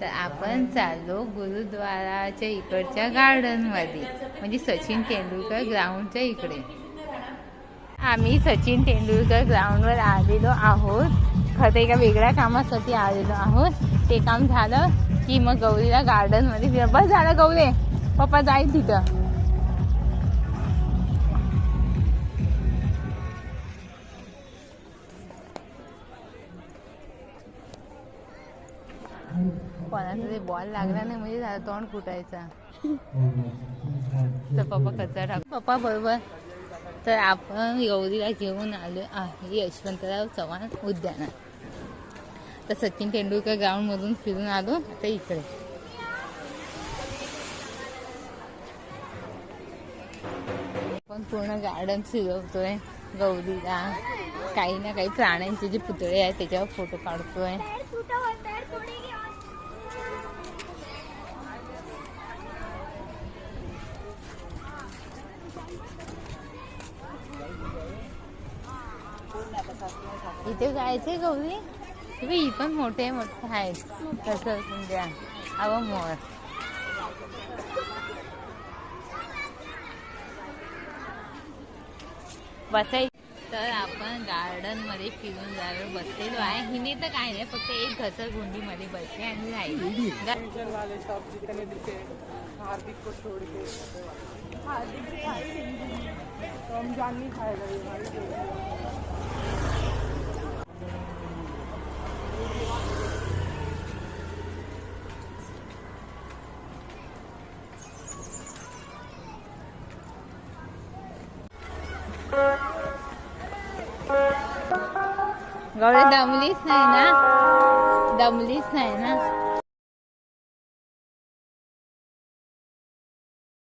तर आपण चाललो गुरुद्वाराच्या इकडच्या गार्डनमध्ये म्हणजे सचिन तेंडुलकर ग्राउंडच्या इकडे. आम्ही सचिन तेंडुलकर ग्राउंडवर आलेलो आहोत. खरं एका वेगळ्या कामासाठी आलेलो आहोत. ते काम झालं की मग गौरीला गार्डनमध्ये फिर- बस झालं गौरे. पप्पा जाईल तिथं. कोणाचा तरी बॉल लागला नाही म्हणजे तोंड फुटायचा. तर पप्पा कचरा टाक पप्पा बरोबर. तर आपण गौरीला घेऊन आलो आहे यशवंतराव चव्हाण उद्यानात. तर सचिन तेंडुलकर ग्राउंडमधून फिरून आलो आता इकडे. आपण पूर्ण गार्डन फिरवतोय गौरीला. काही ना काही प्राण्यांचे जे पुतळे आहेत त्याच्यावर फोटो काढतोय. itu guys itu kau ni, tapi ipan motor motor hai, kasar senja, awam mor. Basai. तर आपण गार्डनमध्ये फिरून जावे बसलेलो आहे. हिने तर काय नाही फक्त एक घसरगुंडी मध्ये बसले आणि राहिली. गा- फर्नीचर गौरी दमलीच नाही ना? दमलीच नाही ना?